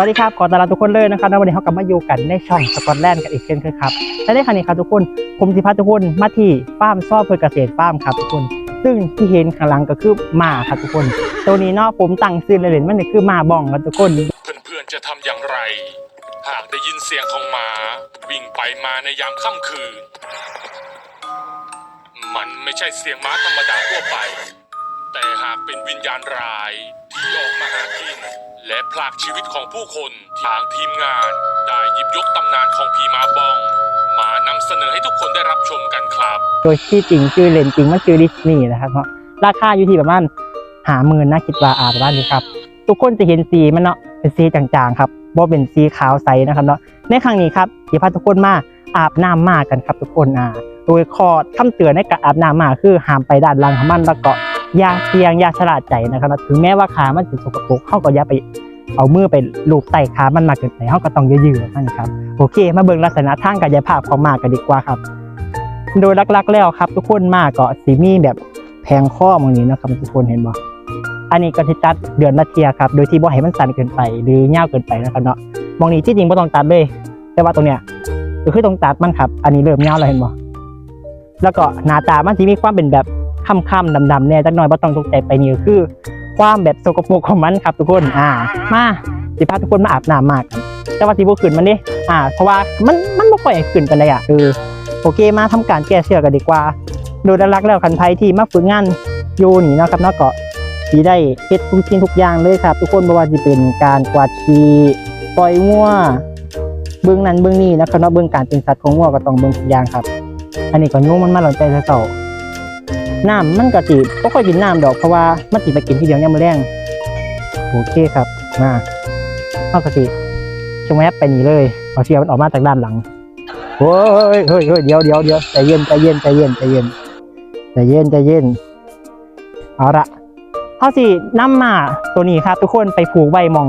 วัสดีครับขอต้อนรับทุกคนเลยนะครับในวันนี้เรากลับมาอยู่กันในช่องสกอตแลนด์กันอีกเช่นเคยครับและในครั้งนี้ครับทุกคนผมสิพาทุกคนมาที่ฟาร์มซ่อเพื่อเกษตรฟาร์มครับทุกคน ซึ่งที่เห็นข้างหลังก็คือหมาครับทุกคน ตัวนี้เนาะผมตั้งชื่อเล่นมันก็คือหมาบ้องครับทุกคน เพื่อนๆจะทำอย่างไร หากได้ยินเสียงของหมา วิ่งไปมาในยามค่ำคืน มันไม่ใช่เสียงหมาธรรมดาทั่วไป แต่หากเป็นวิญญาณร้ายที่ออกมาหากิน และพลากชีวิตของผู้คนทางทีมงาน ได้หยิบยกตำนานของพีมาบอง มานำเสนอให้ทุกคนได้รับชมกันครับ โดยที่จริงชื่อเล่นจริงมันชื่อดิสนีย์นะครับเนาะราคาอยู่ที่ประมาณหาหมื่นนะคิดว่าอาประมาณนี้ครับ ทุกคนจะเห็นสีมันเนาะเป็นสีจางๆครับว่าเป็นสีขาวใสนะครับเนาะในครั้งนี้ครับที่พาทุกคนมาอาบน้ำมากกันครับทุกคนอ่าโดยข้อคำเตือนในการอาบน้ำมาคือห้ามไปด้านหล่างของมันแล้วก็อ ยาเสี่ยงอยาฉลาดใจนะครับนะถึงแม้ว่าขามันจะสกปรกเขาก็อย่าไปเอามือไปลูบใส่ขามันมากเกินไปเขาก็ต้องยืดๆมันครับโอเค มาเบิ่งลักษณะทางกายภาพของมากันดีกว่าครับ โดยลักๆแล้วครับ ทุกคนมากก็สีมีแบบแพงข้อมองนี้นะครับทุกคนเห็นบ่อันนี้ก็ที่ตัดเดือนละเทียครับ โดยที่บ่ให้มันสั้นเกินไป หรือยาเกินไปนะครับเนาะมองนี้ที่จริงบ่ต้องตัดเลย แต่ว่าตรงเนี้ยก็คือต้องตัดมันครับ อันนี้เริ่มยาวแล้วเห็นบ่แล้วก็หน้าตามันสิมีความเป็นแบบ ค่ำๆดำๆแน่จักหน่อยบ่ต้องตกใจไปนี่ก็คือ ความแบบสกปรกของมันครับทุกคนอ่ามาสิพาทุกคนมาอาบน้ำมากแต่ว่าสิบ่ขึ้นมันดิอ่า เพราะว่ามันมันบ่ค่อยขึ้นปานใดอะเออโอเคมาทำการแก้เชือกกันดีกว่า โดยหลักแล้วคันไทยที่มาฝึกงานอยู่นี่นะครับเนาะก็สีได้เฮ็ดทุกสิ่งทุกอย่างเลยครับ ทุกคนไม่ว่าจะเป็นการกวาดขี้ปล่อยงัวเบื้องนั้นเบื้องนี้นะครับเนาะเบื้องการเป็นสัตว์ของงัวก็ต้องเบื้องทุกอย่างครับ อันนี้ก็ยุ่งมันมาหล่นใจเสา น้ำมันก็สิบ่ค่อยกินน้ำดอกเพราะว่ามันสิไปกินทีเดียวยามมื้อแรงโอเคครับมาเอาก็สิชงแวบไปนี่เลยเอาเชือกมันออกมาจากด้านหลังเฮ้ยเฮ้ยเฮ้ยเดี๋ยวเดี๋ยวเดี๋ยวใจเย็นใจเย็นใจเย็นใจเย็นใจเย็นใจเย็นเอาละเขาสินำมาตัวนี้ครับ ทุกคนไปผูกไว้หมอง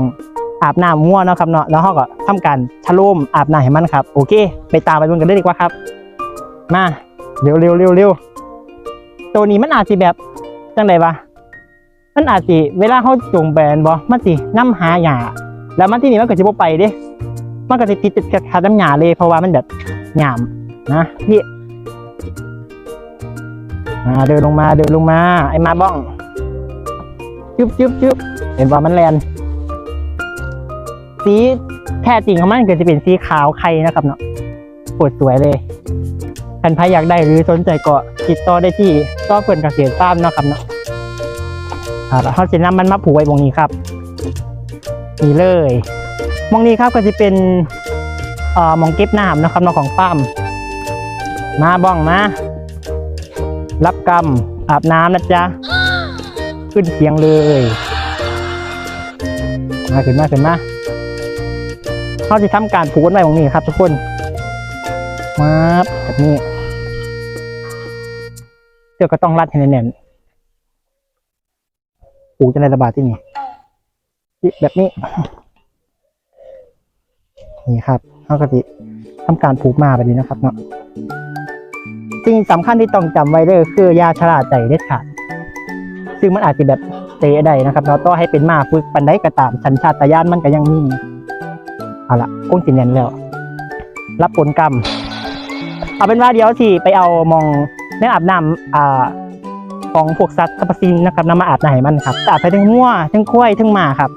อาบน้ำง่วเนาะครับเนาะแล้วเขาก็ทำการชะโลมอาบน้ำให้มันครับ โอเค ไปตามไปบนกันเลยดีกว่าครับ มาเร็วเร็วเร็วเร็ว ตัวนี้มันอาจจะแบบจังไดวะมันอาจจะเวลาเขาจงแบนบ่มันสิน้ำหาหยาแล้วมันที่นี่มันก็จะบ่ไปเด้ มันก็จะติดติดกับขาน้ำหยาเลยเพราะว่ามันแบบหยามนะพี่มาเดินลงมาเดินลงมา ไอ้มาบ้องจุ๊บจุ๊บจุ๊บเห็นว่ามันแลนสีแท้จริงของมันก็จะเป็นสีขาวไข่นะครับเนาะปวดสวยเลยท่นใครอยากได้หรือสนใจก็ ติดต่อได้ที่ก็เปิดเกษตรฟาร์มเนาะครับเนาะอ่าแล้วเขาจะนำมันมาผูกไว้ตรงนี้ครับนี่เลยมองนี้ครับก็จะเป็นเอ่อมองเก็บน้ำนะครับเนาะของฟาร์มมาบ้องมารับกรรมอาบน้ำนะจ๊ะขึ้นเสียงเลยมาขึ้นมาขึ้นมาเขาจะทำการผูกไว้ตรงนี้ครับ ทุกคนมาแบบนี้ ชือกก็ต้องรัดให้แน่นๆผูกจะในระบาดที่นี่แบบนี้ นี่ครับเขาก็จะทำการผูกมาแบบนี้นะครับเนาะสิ่งสำคัญที่ต้องจำไว้เลยคือยาชราใจเด็ดขาดซึ่งมันอาจจะแบบเตะได้นะครับเราต้องให้เป็นมาฝึกปันได้กระตามสัญชาตญาณมันก็ยังมีเอาละคงสิเนียนแล้ว รับผลกรรม เอาเป็นว่าเดี๋ยวที่ไปเอามอง ในอาบน้ำอ่าของพวกสัตว์สรรพสิ่งนะครับนำมาอาบน้ำให้มันครับอาบไปทั้งหัวทั้งควายทั้งหมาครับ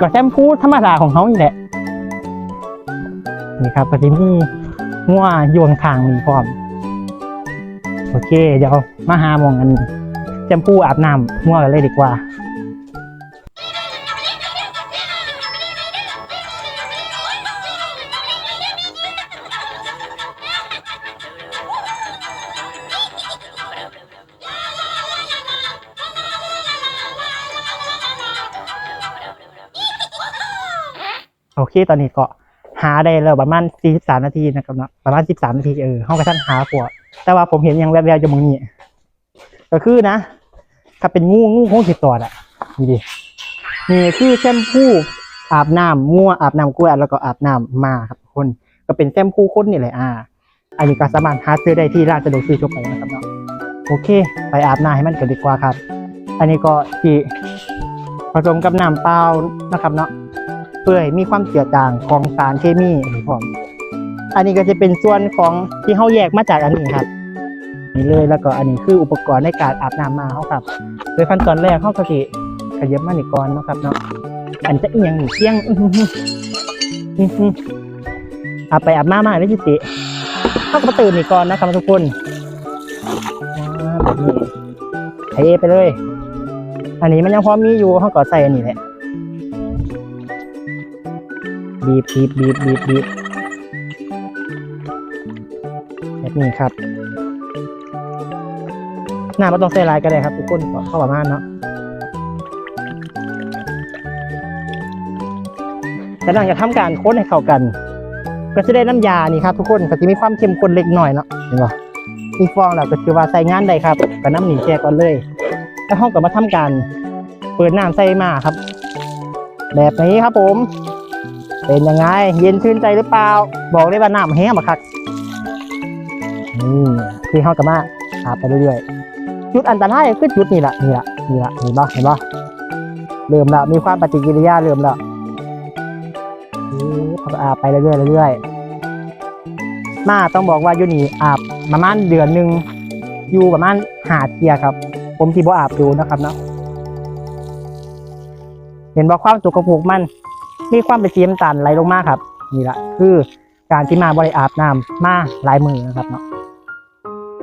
ก็แชมพูธรรมดาของเขานี่แหละนี่ครับก็จะมีงัวยวงทางมีพร้อม โอเค เดี๋ยวมาหามองกันแชมพูอาบน้ำงัวกันเลยดีกว่า โอเค ตอนนี้ก็หาได้แล้วประมาณ43นาทีนะครับเนาะประมาณ13นาทีเออห้องกระทั่นหาขวดแต่ว่าผมเห็นยังแวบๆอยู่มึงนี่ก็คือนะ ถ้าเป็นงูงูคงติดตัวอะนี่ดินี่คือแชมพูอาบน้ำงัวอาบน้ำกล้วยแล้วก็อาบน้ำมาครับคน ก็เป็นแชมพูข้นนี่แหละอ่า อันนี้ก็สามารถหาซื้อได้ที่ร้านสะดวกซื้อทั่วไปนะครับเนาะโอเค ไปอาบน้ำให้มันกันดีกว่าครับ อันนี้ก็ที่ผสมกับน้ำเปล่านะครับเนาะ เปื่อยมีความเจือจางของสารเคมีนี่พร้อมอันนี้ก็จะเป็นส่วนของที่เขาแยกมาจากอันนี้ครับนี่เลยแล้วก็อันนี้คืออุปกรณ์ในการอาบน้ำมาเขาครับ โดยขั้นตอนแรกเขาก็สิขยับมานีก่อนนะครับเนาะอันจะเอียงนี่เอียงอื้อหือาไปอาบมามาได้จิติเขาก็มาตื่นนี่ก่อนนะครับทุกคนอ่าแบบนี้เทไปเลย อันนี้มันยังพอมีอยู่เขาก็ใส่อันนี้แหละ บีบบีบบีบบีบบีบแบบนี้ครับ หน้าไม่ต้องใส่ลายก็ได้ครับทุกคนเข้าประมาณเนาะแต่หลังจากทำการโค้นให้เข้ากัน ก็จะได้น้ำยานี่ครับทุกคนก็จะมีความเข้มข้นเล็กหน่อยเนาะเห็นปะมีฟองแล้วก็คือว่าใส่งานได้ครับก็น้ำหนีแช่ก่อนเลย แล้วห้องก็มาทำการเปิดน้ำใส่มาครับ แบบนี้ครับผม เป็นยังไง เย็นชื่นใจหรือเปล่า บอกได้ว่าน้ำแห้งมาครับนี่ที่ห้องกับมาอาบไปเรื่อยๆจุดอันตรายคือจุดนี่แหละนี่แหละนี่แหละเห็นปะเห็นปะเริ่มล้วมีความปฏิกิริยาเริ่มล้วเขาอาบไปเรื่อยๆเรื่อยๆมาต้องบอกว่าอยู่นี่อาบประมาณเดือนหนึ่งอยู่ประมาณหาเทียครับ ผมที่บ่อาบดูนะครับเนาะเห็นว่าความสุกปรกมัน มีความเป็นสีน้ำตาลไหลลงมาครับ นี่แหละคือการที่มาบริอาบน้ำมาลายมือนะครับเนาะ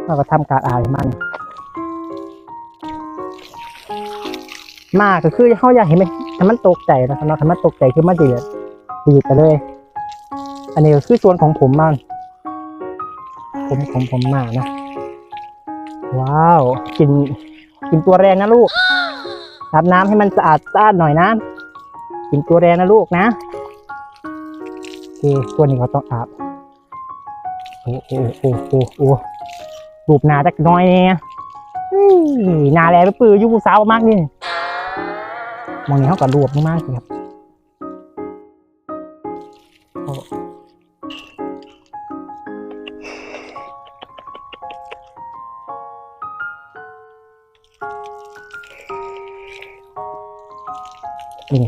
เราก็ทำการอาบให้มันมากก็คือเขาอยากเห็นมันให้มันตกใจนะครับเนาะถ้ามันตกใจคือมันดีดดีดไปเลย อันนี้ก็คือส่วนของผมมันผมผมผมมากนะ ว้าวกินกินตัวแรงนะลูกอาบน้ำให้มันสะอาดสะอาดหน่อยนะ กินตัวแรงนะลูกนะโอเคตัวนี้เขาต้องอาบโอ้โอ้โอ้โอ้โอ้รูปหนาจักน้อยเนี่ยอื้อหนาแลไปปื้ออยุบสาวมากนี่มองนี้เขาก็รวบมากครับ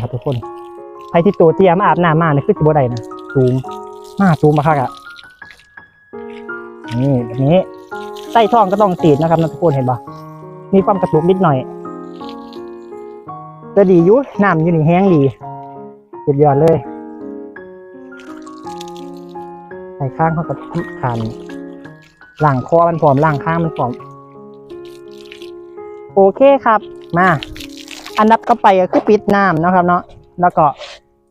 ครับทุกคนใครที่ตัวเตรียมอาบน้ำมาเนี่ยคือสิบไดนะซูมมาซูมมาครับอะนี่แบบนี้ใต้ท้องก็ต้องตีดนะครับนะทุกคนเห็นปะมีความกระตุกนิดหน่อยจะดีอยู่น้ำอยู่นี่แห้งดีสุดยอดเลยใส่ข้างเขาก็ทานหล่างคอมันผอมหล่างข้างมันผอม โอเคครับ มา อันดับก็ไปก็คือปิดน้ำนะครับเนาะแล้วก็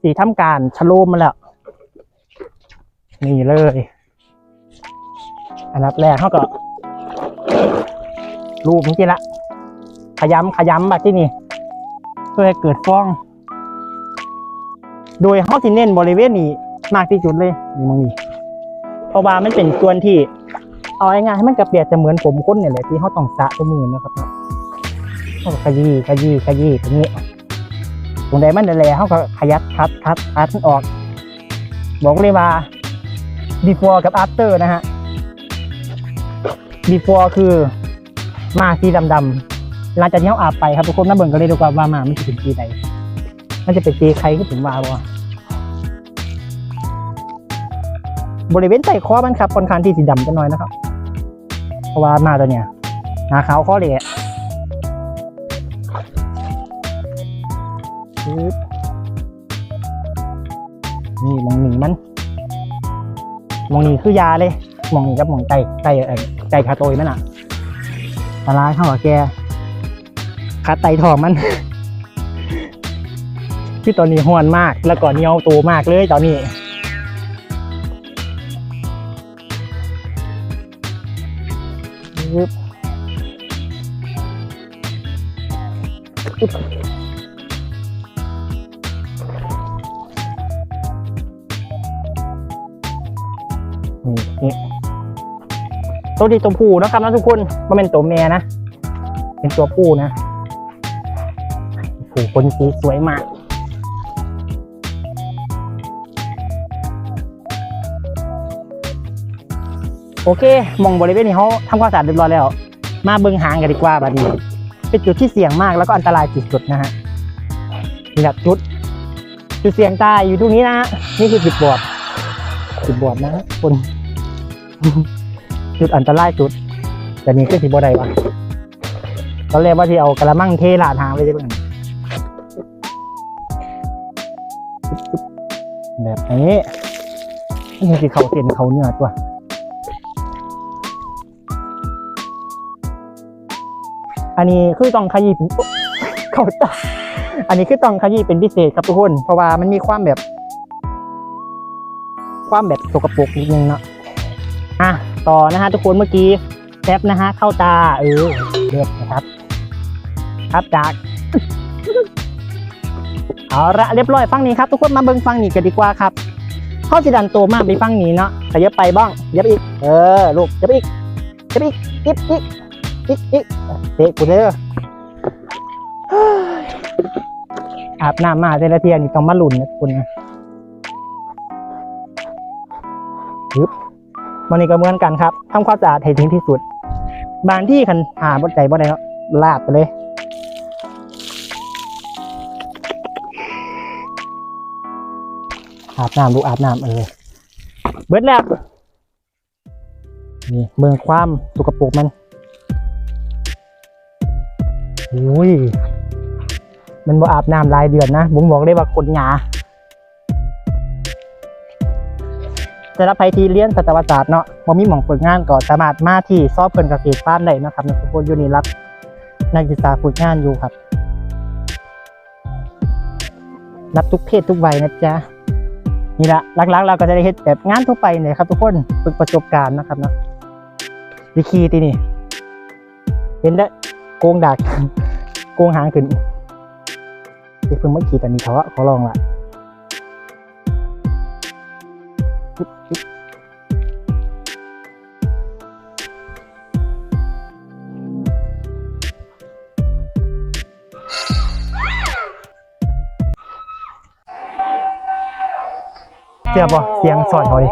สีทำการชะลมมันแล้ว นี่เลย อันดับแรกเขาก็รูปจริงๆละ ขยำขยำแบบที่นี่เพื่อให้เกิดฟอง โดยเขาที่เน้นบริเวณนี้มากที่สุดเลยนี่มึงนี่เพราะว่ามันเป็นส่วนที่ เอาง่ายๆให้มันกระเปียกจะเหมือนผมก้นเนี่ยแหละที่เขาต้องสะตัวมือนะครับ เขาก็ขยี้ขยี้ขยี้ตรงนี้ ตรงใดมันแหล่เขาก็ขยัดคัดคัดคัดมันออก บอกเลยว่า before กับ after นะฮะ before คือมาสีดำๆหลังจากที่เขาอาบไปครับทุกคนน่าเบิ่งก็เลยดูกว่าว่ามาไมันจะเป็นสีใดมันจะเป็นสีใครก็ถึงว่าบ่บริเวณใต้คอมันครับค่อนข้างที่สีดำจะน้อยนะครับ เพราะว่ามาตัวเนี้ยหนาขาวคอเหละ มองนีคือยาเลยมองนีกับมองไก่ไก่ไก่คาโตยมันอะละลายเข้ากับแกขาไตทองมันที่ตอนนี้ห้วนมากแล้วก็เหนียวตัวมากเลยตอนนี้อึ๊บ ตัวดีตัวผู้นะครับนะทุกคนมันเป็นตัวเมียนะ เป็นตัวผู้นะผู้คนสีสวยมากโอเค มองบริเวณนี้เขาทำความสะอาดเรียบร้อยแล้ว มาเบิงหางกันดีกว่าบัดนี้ เป็นจุดที่เสี่ยงมากแล้วก็อันตรายสุดๆนะฮะนี่แหละจุด จุดเสี่ยงตายอยู่ตรงนี้นะฮะนี่คือจุดบอดจุดบอดนะคน จุดอันตรายจุด แต่นี่คือสิบ่ได้วะตอนแรกว่าที่เอากระมังเทลาดหางไปได้เบ้างแบบนี้นี่คือเขาเส้นเขาเนื้อตัวอันนี้คือต้องขยี้เป็นเขาตาอันนี้คือต้องขยี้เป็นพิเศษครับทุกคน เพราะว่ามันมีความแบบ ความแบบสกปรกนิดนึงเนาะอะ ต่อนะฮะทุกคนเมื่อกี้แซบนะฮะเข้าตาเออเลือดนะครับ ครับจากเอาละเรียบร้อยฟังนี้ครับทุกคนมาเบิ่งฟังนี้กันดีกว่าครับเข้าสิดันโตมากไปฟังนี้เนาะขยับไปบ้างยับอีก เออลูกยับอีกยับอีกอีกอีกอีกอีกเตะกูเด้อเฮ้ยอาบน้ำมาแต่ละเทียนี่ต้องมาหลุนนะทุกคนนะยึบ วันนี้ก็เหมือนกันครับทำความสะอาดให้ถึงที่สุด บางที่คันหาบดใจบ่ได้เนาะลาดไปเลย อาบน้ำลูอาบน้ำเออเบิดแล้วนี่เมืองความสกปรกมันอุ้ยมันบ่อาบน้ำรายเดือนนะผมบอกได้ว่าคนหยา แต่ละไปที่เรียนสัตวศาสตร์เนาะบ่มีหม่องฝึกงานก็สามารถมาที่ซอบเพิ่นเกษตรฟาร์มได้นะครับนักศึกษาอยู่นี่รับนักศึกษาฝึกงานอยู่ครับ รับทุกเพศทุกวัยนะจ๊ะนี่ละหลักๆเราก็จะได้เฮ็ดแบบงานทั่วไปเนี่ยครับ ทุกคนฝึกประสบการณ์นะครับเนาะวิธีที่นี่ เห็นได้วโกงดักโกงหางขึ้นเพิ่งเมื่อกี้ตอนนี้เขาว่าเขาลองละ เสียบ่เสียงสอดเขาดิ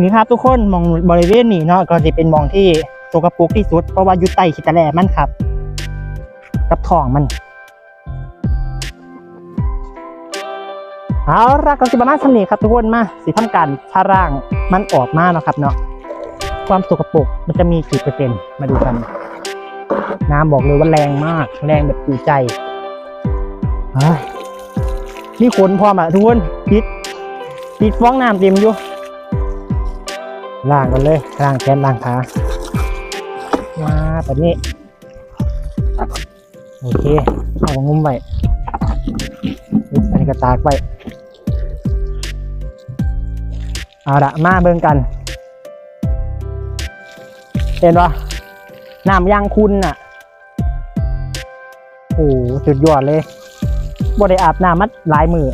นี่ครับทุกคนมองบริเวณนี้เนาะก็จะเป็นมองที่สกปรกที่สุด เพราะว่าอยู่ใต้ขีตะแลมันครับ กับท้องมันเอาละก็สิประมาณสำนีครับทุกคนมาสิทำการชาร่างมันออกมาเนาะครับเนาะความสกปรกมันจะมีกี่เปอร์เซ็นต์มาดูกัน น้ำบอกเลยว่าแรงมาก แรงแบบจูใจนี่ขนพร้อมอะทุกคนติดติดฟ้องน้ำเต็มอยู่ล่างกันเลยล่างแขนล่างขามาแบบนี้ โอเคเอางุ้มไว้อันนี้ก็ตากไว้เอาละมาเบิ่งกัน เห็นปะ น้ำยางคุณน่ะ โอ้โหสุดยอดเลยบ่ได้อาบน้ำมัดหลายมือ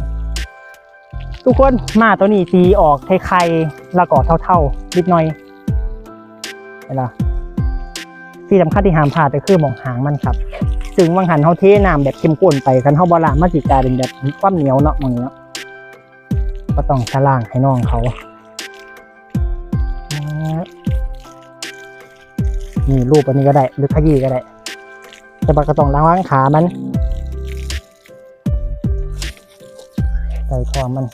ทุกคนมาตัวนี้สีออกไข่ๆแล้วก็เท่าๆนิดหน่อยเห็นะที่สำคัญที่ห้ามพลาดก็คือมองหางมันครับ ซึ่งบางหันเขาเทน้ำแบบเข้มข้นไปกันเขาบลามาสิกาเป็นแบบความเหนียวเนาะมองเนาะก็ต้องชะล่างให้น้องเขา นี่รูปอันนี้ก็ได้ หรือขยี้ก็ได้ แต่บักก็ต้องล้างล้างขามันใส่ทองมัน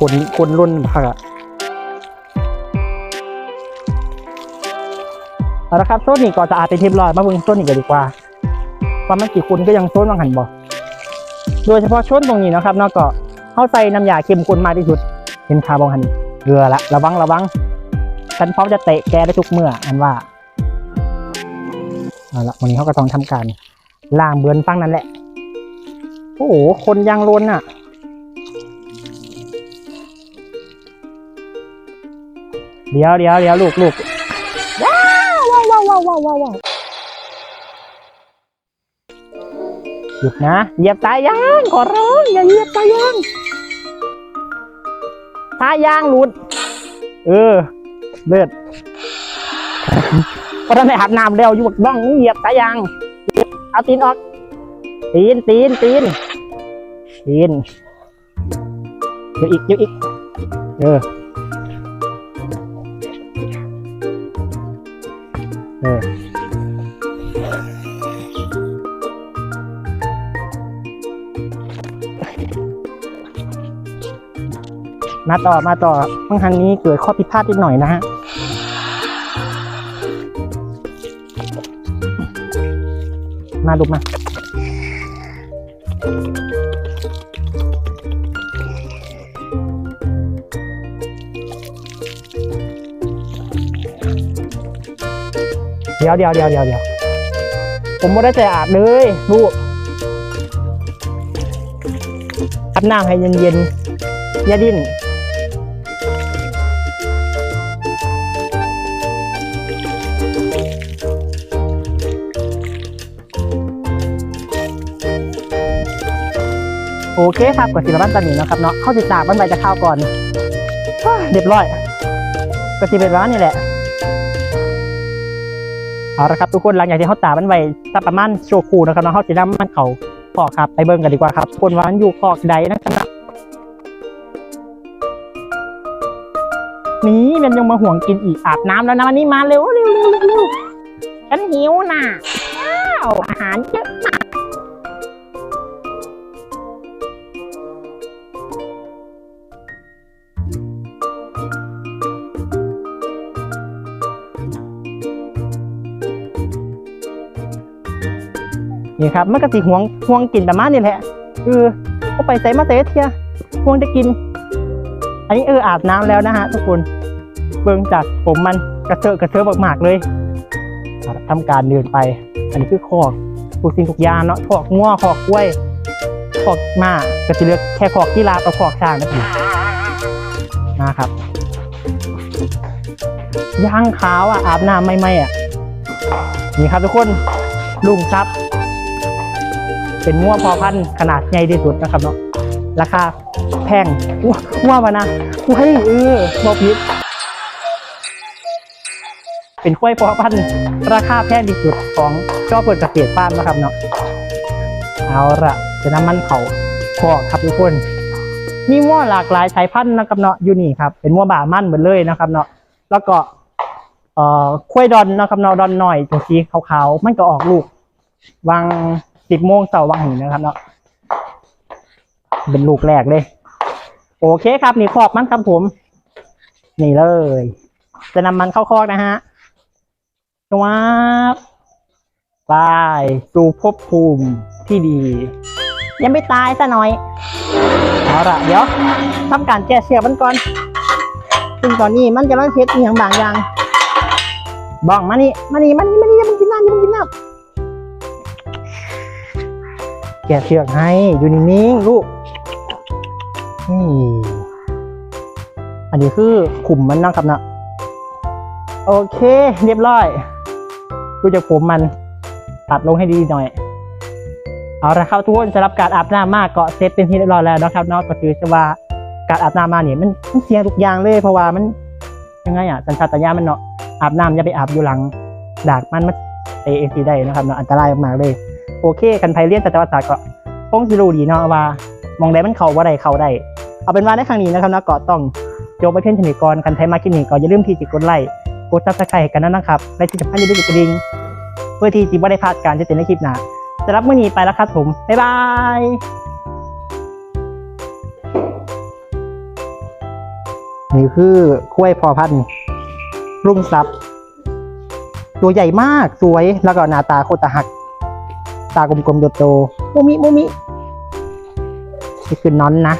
คนคนรุ่นผักอะเอาละครับโซนนี้ก็จะอาจเป็นทีมลอยมาเบิ่งโซนนี้กันดีกว่าว่ามันกี่คุณก็ยังโซนบางหันบ่โดยเฉพาะโซนตรงนี้นะครับนอกก็เข้าใส่น้ำยาเข้มข้นมากที่สุดเห็นคาบองหันเกลือละระวังระวังฉันพร้อมจะเตะแกได้ทุกเมื่ออันว่าเอาละวันนี้เขาก็ต้องทำการล่างเบือนฟังนั่นแหละ โอ้โหคนยังล้นอะ เดี๋ยวเดี๋ยวเดี๋ยวลูกลูกว้าวว้าวว้าวว้าวว้าวว้าวหยุดนะเหยียบตายยังขอร้องอย่าเหยียบตายยังสายยางหลุด เออเลือดเพราะท่านได้อาบน้ำแล้วอยู่บักบ้องมึงเหยียบสายยาง เอาตีนออก ตีนตีนตีนตีนเดี๋ยวอีกเดี๋ยวอีก เออ มาต่อมาต่อบางครั้งนี้เกิดข้อผิดพลาดนิดหน่อยนะฮะมาดูมาเดี๋ยวเดี๋ยวเดี๋ยวเดี๋ยวเดี๋ยวผมไม่ได้ใจอาบเลยลูกอาบน้ำให้เย็นๆอย่าดิ้น โอเคครับกดสิบบ้านตันนี้นะครับเนาะเข้าติดตามบ้านใบจะเข้าก่อนเรียบร้อยก็สิเป็นร้านนี่แหละเอาละครับทุกคนหลังจากที่เขาตามันไว้สักประมาณโชคูนะครับเนาะเขาจะนำมันเขาพอกครับไปเบิ่งกันดีกว่าครับคนวันอยู่พอกใดนะครับนี่มันยังมาห่วงกินอีกอาบน้ำแล้วนะวันนี้มาเร็วเร็วเร็วเร็วเร็วฉันหิวน่ะว้าวอาหารเยอะมาก นี่ครับมันก็สิห่วงห่วงกินประมาณนี้แหละเออก็ไปใส่มาเตะเทียห่วงจะกิน อันนี้เอออาบน้ำแล้วนะฮะทุกคนเบิ่งจากผมมันกระเซาะกระเซาะมากๆเลยเอาละทำการเดินไป อันนี้คือคอกทุกสิ่งทุกอย่างเนาะคอกงัวคอกกล้วยคอกมาก็จะเลือกแค่คอกที่ลาบกับคอกช้างนั่นเองนะครับย่างขาวอะอาบน้ำไม่ไม่อะนี่ครับทุกคนลุงครับ เป็นงัวพอพันธุ์ขนาดใหญ่ที่สุดนะครับเนาะราคาแพงว้าว่ามานะเฮ้ยเออบอพิษเป็นกล้วยพอพันธุ์ราคาแพงที่สุดของเจ้าเปิดเกษตรฟาร์มนะครับเนาะเอาละจะน้ำมันเขาพอครับทุกคนมีวัวหลากหลายสายพันธุ์นะครับเนาะอยู่นี่ครับเป็นวัวบ่ามันหมดเลยนะครับเนาะแล้วก็เอ่อควยดอนนะครับเนาะดอนหน่อยตัวสีขาวๆมันก็ออกลูกวาง สิบโมงเสาร์วางหินนะครับเนาะเป็นลูกแรกเลย โอเคครับ นี่คอกมันครับผม นี่เลย จะนำมันเข้าคอกนะฮะว้าบไปสู่ภพภูมิที่ดี ยังไม่ตายซะหน่อย เอาละเดี๋ยวทำการแก้เชือกมันก่อน ซึ่งตอนนี้มันกำลังเทสอย่างบางอย่างบ้องมานี่มานี่มานี่มานี่อย่ามันกินน้ำอย่ามันกินน้ำ แก้เชือกให้ อยู่นิ่งๆลูก นี่ อันนี้คือขุมมันนะครับนะ โอเค เรียบร้อย ดูจากผมมัน ตัดลงให้ดีหน่อย เอาละครับทุกคนสำหรับการอาบน้ำมากเก็เซตเป็นที่เรียบร้อยแล้วนะครับนาะก็ถือว่าการอาบน้ำมาเนี่ยมันมันเสียทุกอย่างเลยเพราะว่ามันยังไงอะสัญชาตญาณมันเนาะอาบน้ำอย่าไปอาบอยู่หลังดากมันมันเตะเองทีได้นะครับเนาะอันตรายมากเลย โอเคกันไพเรียนสัตวศาสตร์ก็คงสิรู้ดีเนาะว่ามองได้มันเขาว่าใดเขาได้เอาเป็นว่าในครั้งนี้นะครับนะก็ต้องยกไปเพียงเทนิกรกันไทยมาคินิก็อย่าลืมที่จะกดไลค์กดซับสไครต์กันนะครับและที่สำคัญอย่าลืมกดกระดิ่งเพื่อที่จะไม่ได้พลาดการจะเจอในคลิปหน้าสำหรับมื้อนี้ไปแล้วครับผมบ๊ายบายนี่คือกล้วยพอพันธุ์รุ่งทรัพตัวใหญ่มากสวยแล้วก็หน้าตาโคตรหัก ตากลมๆโตๆมุมิมุมินี่คือนอนนะ